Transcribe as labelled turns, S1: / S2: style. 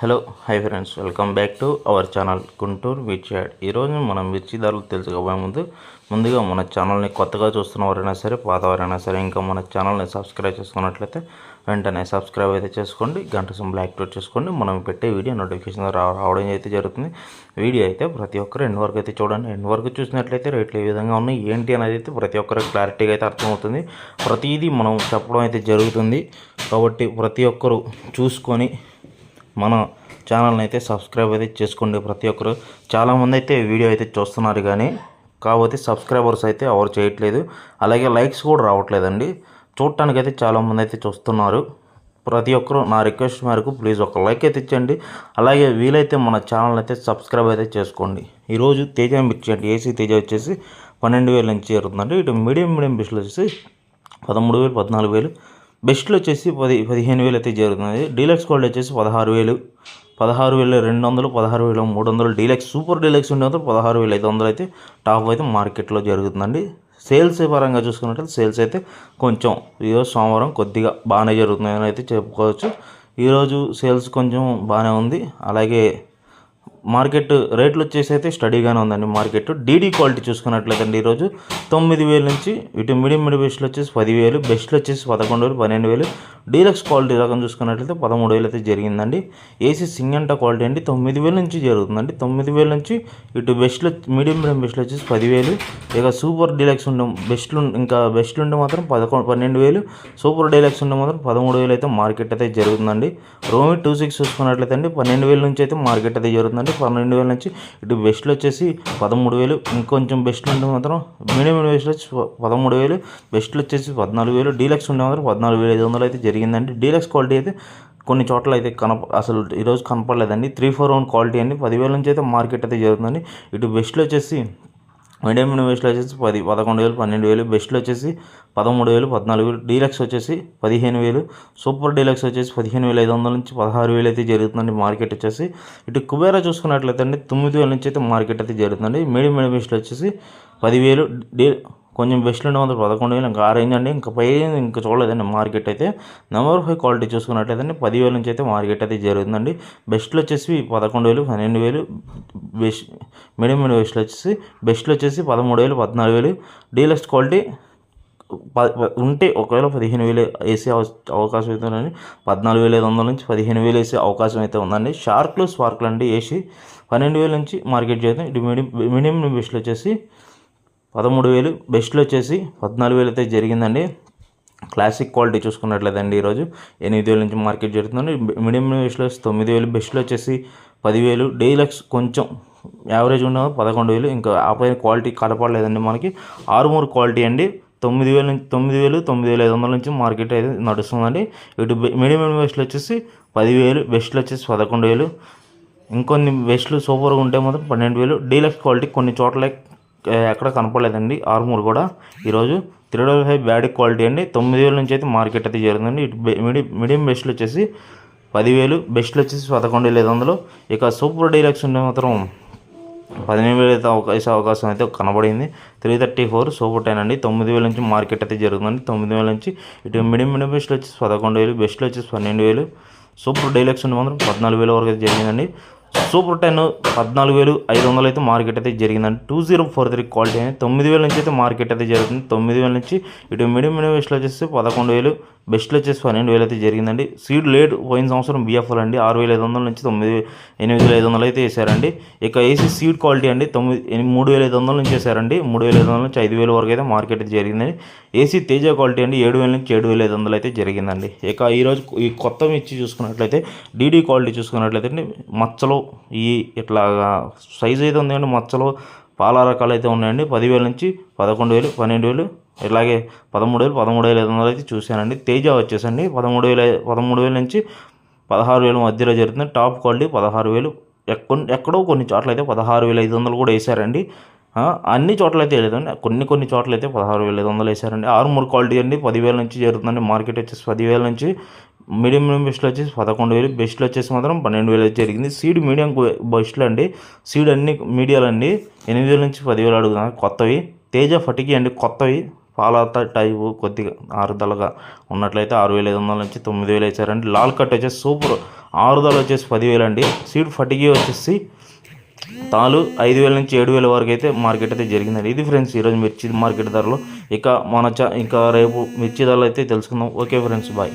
S1: Hello hi friends welcome back to our channel Guntur Mirchi ad ఈరోజు మనం మిర్చి ధరలు తెలుసుకోబోయే ముందు ముందుగా మన ఛానల్ని కొత్తగా చూస్తున్న వారైనా సరే పాతవారైనా సరే ఇంకా మన ఛానల్ని సబ్స్క్రైబ్ చేసుకున్నట్లయితే వెంటనే సబ్స్క్రైబ్ అయితే చేసుకోండి గంట సింబల్ యాక్టివేట్ చేసుకోండి. మనం పెట్టే వీడియో నోటిఫికేషన్ రావడం అయితే జరుగుతుంది. వీడియో అయితే ప్రతి ఒక్కరు ఎండ్ వరకు అయితే చూడండి ఎండ్ వరకు చూసినట్లయితే రేట్లు ఏ విధంగా ఉన్నాయి ఏంటి అనేది అయితే ప్రతి ఒక్కరికి క్లారిటీగా అయితే అర్థమవుతుంది. ప్రతిదీ మనం చెప్పడం అయితే జరుగుతుంది. కాబట్టి ప్రతి ఒక్కరు చూసుకొని మన ఛానల్ని అయితే సబ్స్క్రైబ్ అయితే చేసుకోండి ప్రతి ఒక్కరు. చాలామంది అయితే వీడియో అయితే చూస్తున్నారు కానీ కాకపోతే సబ్స్క్రైబర్స్ అయితే ఎవరు చేయట్లేదు. అలాగే లైక్స్ కూడా రావట్లేదండి. చూడటానికైతే చాలామంది అయితే చూస్తున్నారు. ప్రతి ఒక్కరు నా రిక్వెస్ట్ మేరకు ప్లీజ్ ఒక లైక్ అయితే ఇచ్చండి. అలాగే వీలైతే మన ఛానల్ అయితే సబ్స్క్రైబ్ అయితే చేసుకోండి. ఈరోజు తేజ మిర్చి అంటే ఏసీ తేజ వచ్చేసి పన్నెండు వేల నుంచి చేరుతుందండి. ఇటు మీడియం మీడియం బిస్లు వచ్చేసి పదమూడు వేలు పద్నాలుగు వేలు. బెస్ట్లో వచ్చేసి పది పదిహేను వేలు అయితే జరుగుతుంది. డీలక్స్ గోల్డ్ వచ్చేసి పదహారు వేలు. పదహారు వేలు రెండు వందలు పదహారు వేలు మూడు వందలు. డీలక్స్ సూపర్ డీలక్స్ ఉండే పదహారు వేలు ఐదు వందలు అయితే టాప్ అయితే మార్కెట్లో జరుగుతుందండి. సేల్స్ పరంగా చూసుకున్నట్లయితే సేల్స్ అయితే కొంచెం ఈరోజు సోమవారం కొద్దిగా బాగానే జరుగుతున్నాయని అయితే చెప్పుకోవచ్చు. ఈరోజు సేల్స్ కొంచెం బాగానే ఉంది. అలాగే మార్కెట్ రేట్లు వచ్చేసి అయితే స్టడీగానే ఉందండి మార్కెట్. డీడీ క్వాలిటీ చూసుకున్నట్లయితే అండి ఈరోజు తొమ్మిది వేల నుంచి ఇటు మీడియం మీడియం బెస్ట్లు వచ్చేసి పదివేలు బెస్ట్లు వచ్చేసి పదకొండు వేలు పన్నెండు వేలు. డీలక్స్ క్వాలిటీ రకం చూసుకున్నట్లయితే పదమూడు వేలు అయితే జరిగిందండి. ఏసీ సింగంట క్వాలిటీ అండి. తొమ్మిది వేల నుంచి జరుగుతుందండి. తొమ్మిది వేల నుంచి ఇటు బెస్ట్లు మీడియం మీడియం బెస్ట్లు వచ్చేసి పదివేలు. ఇక సూపర్ డీలక్స్ ఉండే బెస్ట్లు ఇంకా బెస్ట్లు ఉండే మాత్రం పదకొండు పన్నెండు వేలు. సూపర్ డీలక్స్ ఉండే మాత్రం పదమూడు వేలు అయితే మార్కెట్ అయితే జరుగుతుందండి. రోమి టూ సిక్స్ చూసుకున్నట్లయితే అండి పన్నెండు వేల నుంచి అయితే మార్కెట్ అయితే జరుగుతుందండి. పన్నెండు వేల నుంచి ఇటు బెస్ట్లు వచ్చేసి పదమూడు వేలు ఇంకొంచెం బెస్ట్లు ఉంటే మాత్రం మీడియం బెస్ట్లు వచ్చి పదమూడు వేలు బెస్ట్లు వచ్చేసి పద్నాలుగు వేలు డీలక్స్ ఉండే మాత్రం పద్నాలుగు వేల ఐదు వందలు అయితే జరిగిందండి. డీలక్స్ క్వాలిటీ అయితే కొన్ని చోట్ల అయితే కనప అసలు ఈరోజు కనపడలేదండి. త్రీ ఫోర్ వన్ క్వాలిటీ అండి. పదివేల నుంచి అయితే మార్కెట్ అయితే జరుగుతుందండి. ఇటు బెస్ట్లు వచ్చేసి మీడియం మీడియం బెస్ట్లో వచ్చేసి పది పదకొండు వేలు పన్నెండు వేలు. బెస్ట్లో వచ్చేసి పదమూడు వేలు పద్నాలుగు వేలు. డీలక్స్ వచ్చేసి పదిహేను వేలు. సూపర్ డీలక్స్ వచ్చేసి పదిహేను వేల ఐదు వందల నుంచి పదహారు వేలు అయితే జరుగుతుందండి మార్కెట్ వచ్చేసి. ఇటు కుబేరా చూసుకున్నట్లయితే అండి తొమ్మిది వేల నుంచి అయితే మార్కెట్ అయితే జరుగుతుందండి. మీడియం మీడియం బెస్ట్లో వచ్చేసి పదివేలు. డీ కొంచెం బెస్ట్ ఉండే వందల పదకొండు వేలు ఇంకా ఆ రేంజ్ అండి ఇంకా పై ఇంకా చూడలేదండి. మార్కెట్ అయితే నెంబర్ ఫైవ్ క్వాలిటీ చూసుకున్నట్లయితే అండి పదివేల నుంచి అయితే మార్కెట్ అయితే జరుగుతుందండి. బెస్ట్లో వచ్చేసి పదకొండు వేలు పన్నెండు వేలు బెస్ట్ మీడియం మీడియం బెస్ట్లో వచ్చేసి బెస్ట్లు వచ్చేసి పదమూడు వేలు పద్నాలుగు వేలు. డీలెస్ట్ క్వాలిటీ ప- ప- ఉంటే ఒకవేళ పదిహేను వేలు వేసే అవ- అవకాశం అయితే ఉందండి. పద్నాలుగు వేల ఐదు వందల నుంచి పదిహేను వేలు వేసే అవకాశం అయితే ఉందండి. షార్క్లు స్పార్క్లు అండి వేసి పన్నెండు వేల నుంచి మార్కెట్ చేద్దాం ఇటు మీడియం మీడియం బెస్ట్లు వచ్చేసి పదమూడు వేలు బెస్ట్లో వచ్చేసి పద్నాలుగు వేలు అయితే జరిగిందండి. క్లాసిక్ క్వాలిటీ చూసుకున్నట్లయితే అండి ఈరోజు. ఎనిమిది వేల నుంచి మార్కెట్ జరుగుతుందండి. మీడియం బెస్ట్లో తొమ్మిది వేలు బెస్ట్లో వచ్చేసి పదివేలు. డీలక్స్ కొంచెం యావరేజ్ ఉన్న పదకొండు వేలు. ఇంకా ఆ పైన క్వాలిటీ కలపడలేదండి మనకి. ఆరుమూరు క్వాలిటీ అండి. తొమ్మిది వేల నుంచి తొమ్మిది వేలు తొమ్మిది వేల ఐదు వందల నుంచి మార్కెట్ అయితే నడుస్తుందండి. ఇటు మీడియం బెస్ట్లు వచ్చేసి పదివేలు బెస్ట్లు వచ్చేసి పదకొండు వేలు. ఇంకొన్ని బెస్ట్లు సూపర్గా ఉంటే మాత్రం పన్నెండు వేలు. డీలక్స్ క్వాలిటీ కొన్ని చోట్ల ఎక్కడ కనపడలేదండి. ఆర్మూర్ కూడా. ఈరోజు three double five bad quality అండి. తొమ్మిది వేల నుంచి అయితే మార్కెట్ అయితే జరుగుతుందండి ఇటు మీడియం మీడియం బెస్ట్లు వచ్చేసి పదివేలు బెస్ట్లు వచ్చేసి పదకొండు వేల ఐదు వందలు. ఇక సూపర్ డీలక్స్ ఉంటే మాత్రం పదిహేను వేలు అయితే అవకాశం అవకాశం అయితే కనబడింది. Three thirty four super ten అండి. తొమ్మిది వేల నుంచి మార్కెట్ అయితే జరుగుతుంది తొమ్మిది వేల నుంచి ఇటు మీడియం మీడియం బెస్ట్లు వచ్చేసి పదకొండు వేలు బెస్ట్లు వచ్చేసి పన్నెండు వేలు. సూపర్ డీలక్స్ ఉంటే మాత్రం పద్నాలుగు వేల వరకు అయితే జరిగిందండి. సూపర్ టెన్ పద్నాలుగు వేలు ఐదు వందలు అయితే మార్కెట్ అయితే జరిగిందండి. Two zero four three quality అనేది తొమ్మిది వేల నుంచి అయితే మార్కెట్ అయితే జరుగుతుంది. తొమ్మిది వేల నుంచి ఇటు మీడియం మీడియం వేస్ట్లో వచ్చేసి పదకొండు వేలు బెస్ట్లో వచ్చేసి పన్నెండు వేలు అయితే జరిగిందండి. సీడ్ లేట్ పోయిన సంవత్సరం బిఎఫ్ఎల్ అండి. ఆరు వేల ఐదు వందల నుంచి తొమ్మిది ఎనిమిది వేల ఐదు వందలు అయితే వేసారండి. ఇక ఏసీ సీడ్ క్వాలిటీ అండి. తొమ్మిది మూడు వేల ఐదు వందల నుంచి వేసారండి. మూడు వేల ఐదు వందల నుంచి ఐదు వేల వరకు అయితే మార్కెట్ అయితే జరిగిందండి. ఏసీ తేజ క్వాలిటీ అండి. ఏడు వేల నుంచి ఏడు వేల ఐదు వందలు అయితే జరిగిందండి. ఇక ఈరోజు ఈ కొత్త మిర్చి చూసుకున్నట్లయితే డీడీ క్వాలిటీ చూసుకున్నట్లయితే మచ్చలో మచ్చలు ఈ ఇట్లా సైజ్ అయితే ఉంది అండి మచ్చలు పాల రకాలు అయితే ఉన్నాయండి. పదివేల నుంచి పదకొండు వేలు పన్నెండు వేలు ఇలాగే పదమూడు వేలు పదమూడు వేల ఐదు వందలు అయితే చూశానండి. తేజ వచ్చేసండి పదమూడు వేల పదమూడు వేల నుంచి పదహారు వేల మధ్యలో జరుగుతుంది. టాప్ క్వాలిటీ పదహారు వేలు. ఎక్కడో కొన్ని చోట్ల అయితే పదహారు వేల ఐదు వందలు కూడా వేశారండి. అన్ని చోట్ల అయితే లేదండి. కొన్ని కొన్ని చోట్ల అయితే పదహారు వేల ఐదు వందలు వేశారండి. ఆరుమూరు క్వాలిటీ అండి. పదివేల నుంచి జరుగుతుందండి. మార్కెట్ వచ్చేసి పదివేల నుంచి మీడియం మీడియం బెస్ట్లో వచ్చేసి పదకొండు వేలు. బెస్ట్లో వచ్చేసి మాత్రం పన్నెండు వేలు అయితే జరిగింది. సీడ్ మీడియం బెస్ట్లు అండి. సీడ్ అన్ని మీడియాలు అండి. ఎనిమిది వేల నుంచి పదివేలు అడుగుతున్నాను కొత్తవి. తేజ ఫటికి అండి. కొత్తవి. పాలత టైపు కొద్దిగా ఆరుదలగా ఉన్నట్లయితే ఆరు వేల ఐదు వందల నుంచి తొమ్మిది వేలు వేసారండి. లాల్ కట్ వచ్చేసి సూపర్. ఆరుదల వచ్చేసి పదివేలు అండి. సీడ్ ఫటికి వచ్చేసి తాలు ఐదు వేల నుంచి ఏడు వేల వరకు అయితే మార్కెట్ అయితే జరిగిందండి. ఇది ఫ్రెండ్స్ ఈరోజు మిర్చి మార్కెట్ ధరలు. ఇక మన చ ఇంకా రేపు మిర్చి ధరలు అయితే తెలుసుకుందాం. Okay friends bye.